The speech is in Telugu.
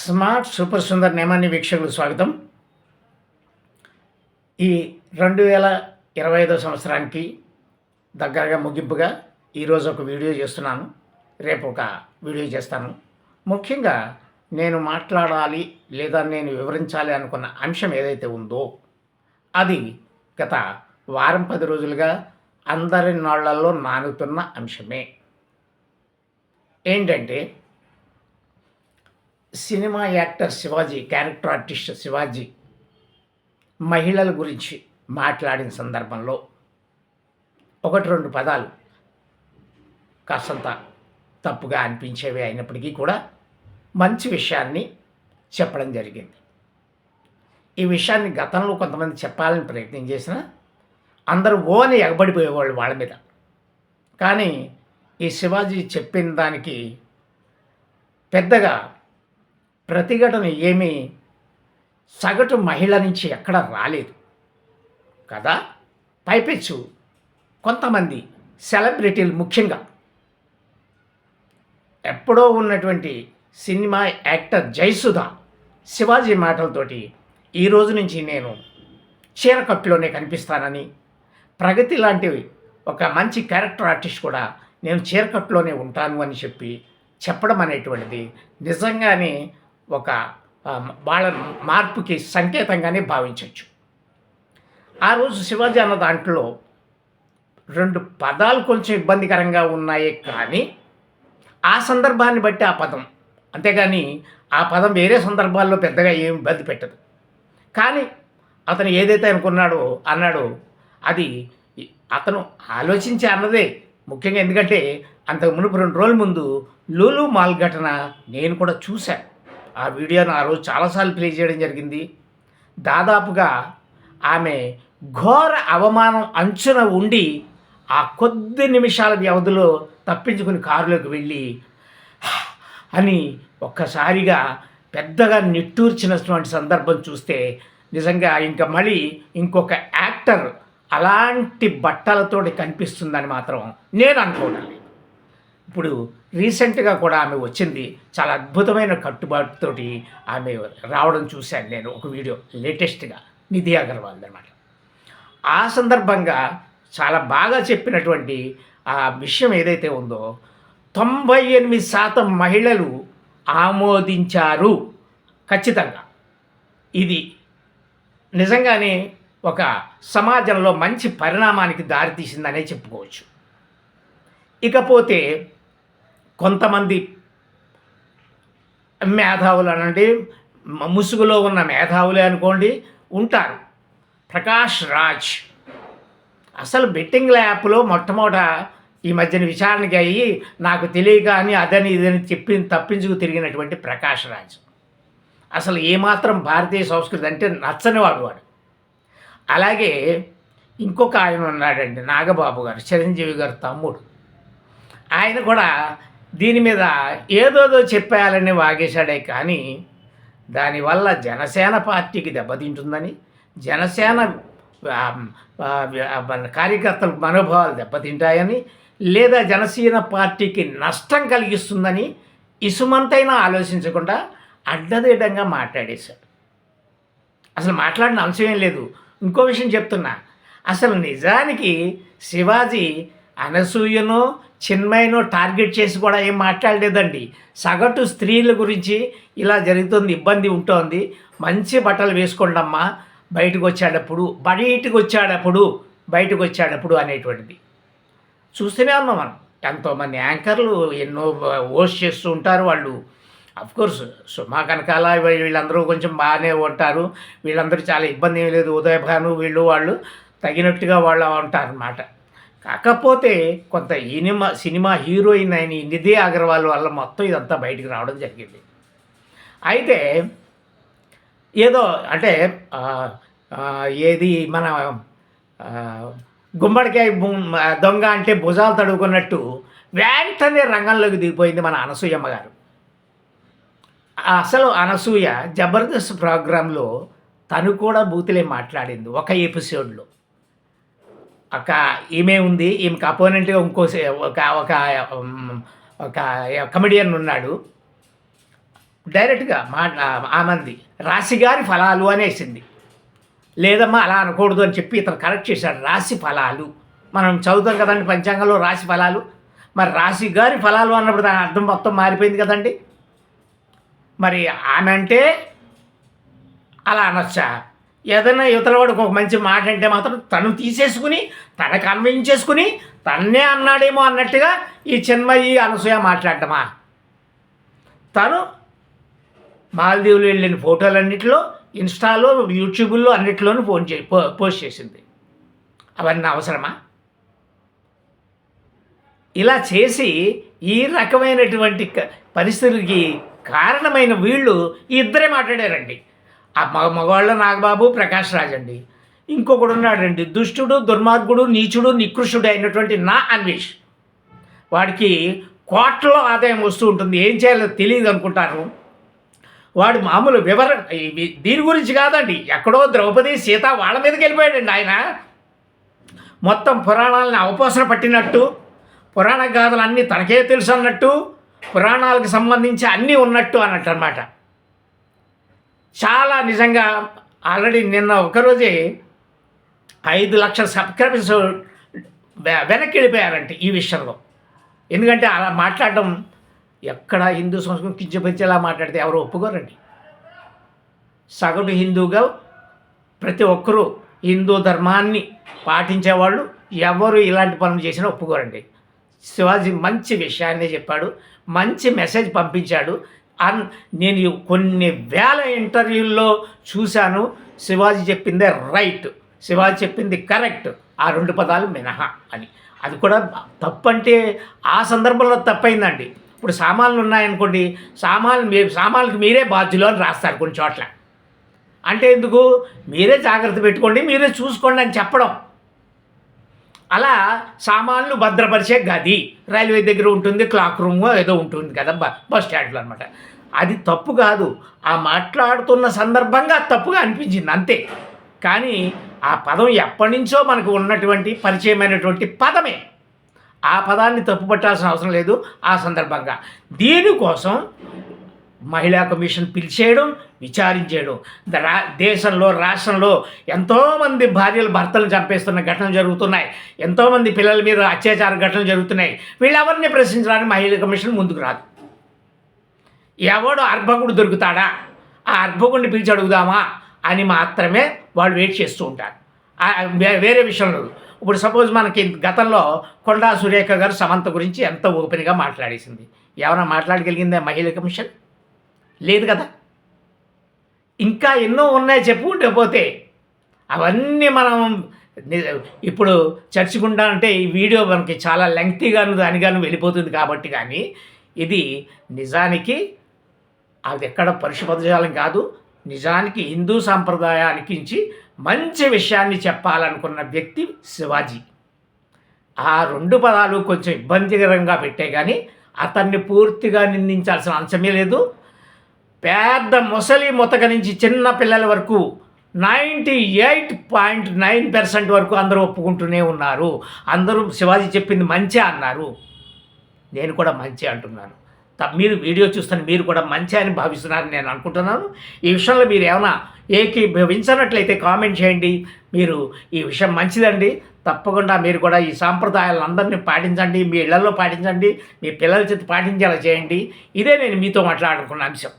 స్మార్ట్ సూపర్ సుందర్ నేమాన్ని వీక్షకులు స్వాగతం. ఈ రెండు వేల ఇరవై ఐదో సంవత్సరానికి దగ్గరగా ముగింపుగా ఈరోజు ఒక వీడియో చేస్తున్నాను. రేపు ఒక వీడియో చేస్తాను. ముఖ్యంగా నేను మాట్లాడాలి లేదా నేను వివరించాలి అనుకున్న అంశం ఏదైతే ఉందో అది గత వారం పది రోజులుగా అందరి నాళ్ళలో నానుతున్న అంశమే. ఏంటంటే cinema actor Shivaji character artist Shivaji మహిళల గురించి మాట్లాడిన సందర్భంలో ఒకటి రెండు పదాలు కాస్తంత తప్పుగా అనిపించేవి అయినప్పటికీ కూడా మంచి విషయాన్ని చెప్పడం జరిగింది. ఈ విషయాన్ని గతంలో కొంతమంది చెప్పాలని ప్రయత్నం చేసిన అందరూ ఓని ఎగబడిపోయేవాళ్ళు వాళ్ళ మీద. కానీ ఈ శివాజీ చెప్పిన దానికి పెద్దగా ప్రతిఘటన ఏమీ సగటు మహిళ నుంచి ఎక్కడ రాలేదు. కదా? పైపెచ్చు. కొంతమంది సెలబ్రిటీలు ముఖ్యంగా. ఎప్పుడో ఉన్నటువంటి సినిమా యాక్టర్ జయసుధా శివాజీ మాటలతోటి ఈ రోజు నుంచి నేను చీరకట్టులోనే కనిపిస్తానని ప్రగతి లాంటివి ఒక మంచి క్యారెక్టర్ ఆర్టిస్ట్ కూడా నేను చీరకట్టులోనే ఉంటాను అని చెప్పి చెప్పడం అనేటువంటిది నిజంగానే ఒక వాళ్ళ మార్పుకి సంకేతంగానే భావించవచ్చు ఆ రోజు శివాజీ అన్న దాంట్లో రెండు పదాలు కొంచెం ఇబ్బందికరంగా ఉన్నాయి కానీ ఆ సందర్భాన్ని బట్టి ఆ పదం. అంతేగాని ఆ పదం వేరే సందర్భాల్లో పెద్దగా ఏమి ఇబ్బంది పెట్టదు. కానీ అతను ఏదైతే అనుకున్నాడో అన్నాడో అది అతను ఆలోచించి అన్నదే ముఖ్యంగా ఎందుకంటే అంతకు మునుపు రెండు రోజుల ముందు లూలు మాల్ ఘటన నేను కూడా చూశాను. ఆ వీడియోను ఆ రోజు చాలాసార్లు ప్లే చేయడం జరిగింది. దాదాపుగా ఆమె ఘోర అవమానం అంచున ఉండి ఆ కొద్ది నిమిషాల వ్యవధిలో తప్పించుకుని కారులోకి వెళ్ళి అని ఒక్కసారిగా పెద్దగా నిట్టూర్చినటువంటి సందర్భం చూస్తే నిజంగా ఇంకా మళ్ళీ ఇంకొక యాక్టర్ అలాంటి బట్టలతోటి కనిపిస్తుందని మాత్రం నేను అనుకోవడం ఇప్పుడు రీసెంట్గా కూడా ఆమె వచ్చింది. చాలా అద్భుతమైన కట్టుబాటుతోటి ఆమె రావడం చూశాను నేను ఒక వీడియో లేటెస్ట్గా నిధి అగర్వాల్ అనమాట ఆ సందర్భంగా చాలా బాగా చెప్పినటువంటి ఆ విషయం ఏదైతే ఉందో తొంభై ఎనిమిది శాతం మహిళలు ఆమోదించారు. ఖచ్చితంగా. ఇది నిజంగానే ఒక సమాజంలో మంచి పరిణామానికి దారితీసిందనే చెప్పుకోవచ్చు. ఇకపోతే కొంతమంది మేధావులు అనండి ముసుగులో ఉన్న మేధావులే అనుకోండి ఉంటారు. ప్రకాష్ రాజ్. అసలు బెట్టింగ్ యాప్లో మొట్టమొదట ఈ మధ్యన విచారణకి అయ్యి నాకు తెలియక అని అదని ఇదని చెప్పి తప్పించుకు తిరిగినటువంటి ప్రకాష్ రాజ్. అసలు ఏమాత్రం భారతీయ సంస్కృతి అంటే నచ్చనివాడు వాడు. అలాగే ఇంకొక ఆయన ఉన్నాడండి నాగబాబు గారు చిరంజీవి గారు తమ్ముడు. ఆయన కూడా దీని మీద ఏదోదో చెప్పేయాలని వాగేశాడే కానీ దానివల్ల జనసేన పార్టీకి దెబ్బతింటుందని జనసేన కార్యకర్తల మనోభావాలు దెబ్బతింటాయని లేదా జనసేన పార్టీకి నష్టం కలిగిస్తుందని ఇసుమంతైనా ఆలోచించకుండా అడ్డదిడ్డంగా మాట్లాడేశాడు. అసలు మాట్లాడిన అంశం ఏం లేదు. ఇంకో విషయం చెప్తున్నా. అసలు నిజానికి శివాజీ అనసూయనో చిన్మయనో టార్గెట్ చేసి కూడా ఏం మాట్లాడలేదండి. సగటు స్త్రీల గురించి ఇలా జరుగుతుంది ఇబ్బంది ఉంటుంది. మంచి బట్టలు వేసుకోండమ్మా బయటకు వచ్చేటప్పుడు బయటకు వచ్చేటప్పుడు బయటకు వచ్చేటప్పుడు అనేటువంటిది. చూస్తూనే ఉన్నాం మనం. ఎంతోమంది యాంకర్లు ఎన్నో ఓస్ చేస్తూ ఉంటారు వాళ్ళు. అఫ్కోర్స్ సుమా కనకాల వీళ్ళందరూ కొంచెం బాగానే ఉంటారు. వీళ్ళందరూ చాలా ఇబ్బంది ఏమీ లేదు. ఉదయభాను వీళ్ళు వాళ్ళు తగినట్టుగా వాళ్ళు ఉంటారు అన్నమాట కాకపోతే కొంత ఇనిమా సినిమా హీరోయిన్ అయిన నిధి అగర్వాల్ వల్ల మొత్తం ఇదంతా బయటికి రావడం జరిగింది. అయితే ఏదో అంటే ఏది మన గుమ్మడికాయ దొంగ అంటే భుజాలు తడుకున్నట్టు వెంటనే రంగంలోకి దిగిపోయింది మన అనసూయమ్మ గారు. అసలు అనసూయ జబర్దస్త్ ప్రోగ్రాంలో తను కూడా బూతులే మాట్లాడింది ఒక ఎపిసోడ్లో. ఒక ఈమె ఉంది ఈమెకి అపోనెంట్గా ఇంకో ఒక ఒక ఒక కమెడియన్ ఉన్నాడు. డైరెక్ట్గా మా ఆమంది రాశిగారి ఫలాలు అనేసింది. లేదమ్మా అలా అనకూడదు అని చెప్పి ఇతను కరెక్ట్ చేశాడు. రాశి ఫలాలు. మనం చదువుతాం కదండి పంచాంగంలో రాశి ఫలాలు. మరి రాశి గారి ఫలాలు అన్నప్పుడు దాని అర్థం మొత్తం మారిపోయింది కదండి. మరి ఆమె అంటే అలా అనొచ్చా? ఏదైనా యువతల వాడికి ఒక మంచి మాట అంటే మాత్రం తను తీసేసుకుని తన కన్విన్స్ చేసుకుని తన్నే అన్నాడేమో అన్నట్టుగా ఈ చిన్మయి అనసూయ మాట్లాడటమా? తను మాల్దీవులు వెళ్ళిన ఫోటోలన్నింటిలో ఇన్స్టాలో యూట్యూబ్లో అన్నిటిలోనూ ఫోన్ చే పో- పోస్ట్ చేసింది. అవన్నీ అవసరమా? ఇలా చేసి ఈ రకమైనటువంటి క- పరిస్థితులకి కారణమైన వీళ్ళు ఇద్దరే మాట్లాడారండి. ఆ మగ మగవాళ్ళ నాగబాబు ప్రకాష్ రాజ్ అండి. ఇంకొకడు ఉన్నాడండి దుష్టుడు దుర్మార్గుడు నీచుడు నికృష్టుడు అయినటువంటి నా అన్వేష్. వాడికి కోట్లలో ఆదాయం వస్తూ ఉంటుంది. ఏం చేయాలో తెలియదు అనుకుంటారు. వాడు మామూలు వివరణ దీని గురించి కాదండి. ఎక్కడో ద్రౌపది సీత వాళ్ళ మీదకి వెళ్ళిపోయాడండి ఆయన. మొత్తం పురాణాలను అవపోసన పట్టినట్టు పురాణ గాథలు అన్నీ తనకే తెలుసు అన్నట్టు పురాణాలకు సంబంధించి అన్నీ ఉన్నట్టు అన్నట్టు అనమాట చాలా నిజంగా ఆల్రెడీ నిన్న ఒకరోజే ఐదు లక్షల సబ్స్క్రైబర్స్ వెనక్కి వెళ్ళిపోయారంటే ఈ విషయంలో. ఎందుకంటే అలా మాట్లాడడం ఎక్కడ హిందూ సంస్కృతి కించపరిచేలా మాట్లాడితే ఎవరు ఒప్పుకోరండి. సగటు హిందూగా ప్రతి ఒక్కరూ హిందూ ధర్మాన్ని పాటించేవాళ్ళు ఎవరు ఇలాంటి పనులు చేసినా ఒప్పుకోరండి. శివాజీ మంచి విషయాన్ని చెప్పాడు మంచి మెసేజ్ పంపించాడు అన్ నేను కొన్ని వేల ఇంటర్వ్యూల్లో చూశాను. శివాజీ చెప్పిందే రైట్. శివాజీ చెప్పింది కరెక్ట్. ఆ రెండు పదాలు మినహా అని. అది కూడా తప్పంటే ఆ సందర్భంలో తప్పైందండి. ఇప్పుడు సామాన్లు ఉన్నాయనుకోండి సామాన్లు మీ సామాన్లకు మీరే బాధ్యులు అని రాస్తారు కొన్ని చోట్ల. అంటే ఎందుకు? మీరే జాగ్రత్త పెట్టుకోండి మీరే చూసుకోండి అని చెప్పడం. అలా సామాన్లు భద్రపరిచే గది. రైల్వే దగ్గర ఉంటుంది క్లాక్ రూమ్ ఏదో ఉంటుంది కదా బ బస్ స్టాండ్లో అనమాట అది తప్పు కాదు. ఆ మాట్లాడుతున్న సందర్భంగా తప్పుగా అనిపించింది అంతే. కానీ ఆ పదం ఎప్పటి నుంచో మనకు ఉన్నటువంటి పరిచయమైనటువంటి పదమే. ఆ పదాన్ని తప్పు పట్టాల్సిన అవసరం లేదు ఆ సందర్భంగా. దీనికోసం మహిళా కమిషన్ పిలిచేయడం విచారించేయడం ద- రా దేశంలో రాష్ట్రంలో ఎంతోమంది భార్యలు భర్తలు చంపేస్తున్న ఘటనలు జరుగుతున్నాయి. ఎంతోమంది పిల్లల మీద అత్యాచార ఘటనలు జరుగుతున్నాయి. వీళ్ళెవరిని ప్రశ్నించడానికి మహిళా కమిషన్ ముందుకు రాదు. ఎవడు అర్భకుడు దొరుకుతాడా? ఆ అర్భకుడిని పిలిచి అడుగుదామా? అని మాత్రమే వాళ్ళు వెయిట్ చేస్తూ ఉంటారు. వేరే విషయంలో. ఇప్పుడు సపోజ్ మనకి గతంలో కొండా సురేఖ గారు సమంత గురించి ఎంత ఓపెన్గా మాట్లాడేసింది. ఏమైనా మాట్లాడగలిగిందా మహిళా కమిషన్? లేదు కదా? ఇంకా ఎన్నో ఉన్నాయి చెప్పుకుంటే పోతే. అవన్నీ మనం ఇప్పుడు చర్చకుండా అంటే ఈ వీడియో మనకి చాలా లెంగ్తీగాను దానిగాను వెళ్ళిపోతుంది కాబట్టి కానీ ఇది నిజానికి అది ఎక్కడ పరిశుభ్రజాలం కాదు. నిజానికి హిందూ సాంప్రదాయానికి మంచి విషయాన్ని చెప్పాలనుకున్న వ్యక్తి శివాజీ. ఆ రెండు పదాలు కొంచెం ఇబ్బందికరంగా పెట్టే కానీ అతన్ని పూర్తిగా నిందించాల్సిన అంశమే లేదు. పెద్ద ముసలి ముతక నుంచి చిన్న పిల్లల వరకు ninety eight point nine percent వరకు అందరూ ఒప్పుకుంటూనే ఉన్నారు. అందరూ శివాజీ చెప్పింది మంచే అన్నారు. నేను కూడా మంచి అంటున్నాను. త- మీరు వీడియో చూస్తున్న మీరు కూడా మంచి అని భావిస్తున్నారని నేను అనుకుంటున్నాను. ఈ విషయంలో మీరు ఏమైనా ఏకీభవించినట్లయితే కామెంట్ చేయండి. మీరు ఈ విషయం మంచిదండి. తప్పకుండా మీరు కూడా ఈ సాంప్రదాయాలను అందరినీ పాటించండి. మీ ఇళ్ళలో పాటించండి. మీ పిల్లల చేతి పాటించేలా చేయండి. ఇదే నేను మీతో మాట్లాడుకున్న అంశం.